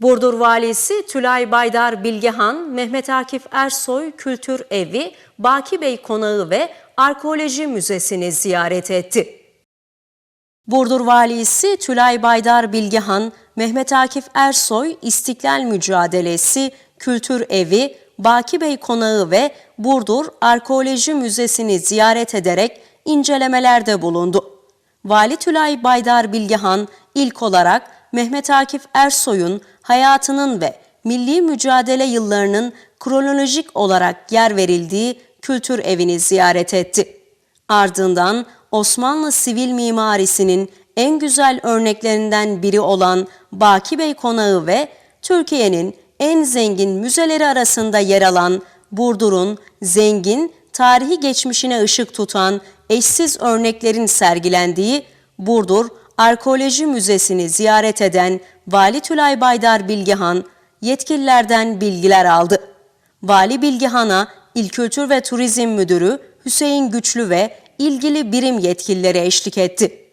Burdur Valisi Tülay Baydar Bilgehan, Mehmet Akif Ersoy Kültür Evi, Baki Bey Konağı ve Arkeoloji Müzesi'ni ziyaret etti. Burdur Valisi Tülay Baydar Bilgehan, Mehmet Akif Ersoy İstiklal Mücadelesi Kültür Evi, Baki Bey Konağı ve Burdur Arkeoloji Müzesi'ni ziyaret ederek incelemelerde bulundu. Vali Tülay Baydar Bilgehan ilk olarak Mehmet Akif Ersoy'un hayatının ve milli mücadele yıllarının kronolojik olarak yer verildiği kültür evini ziyaret etti. Ardından Osmanlı sivil mimarisinin en güzel örneklerinden biri olan Baki Bey Konağı ve Türkiye'nin en zengin müzeleri arasında yer alan Burdur'un zengin tarihi geçmişine ışık tutan eşsiz örneklerin sergilendiği Burdur Arkeoloji Müzesi'ni ziyaret eden Vali Tülay Baydar Bilgehan yetkililerden bilgiler aldı. Vali Bilgehan'a İl Kültür ve Turizm Müdürü Hüseyin Güçlü ve ilgili birim yetkilileri eşlik etti.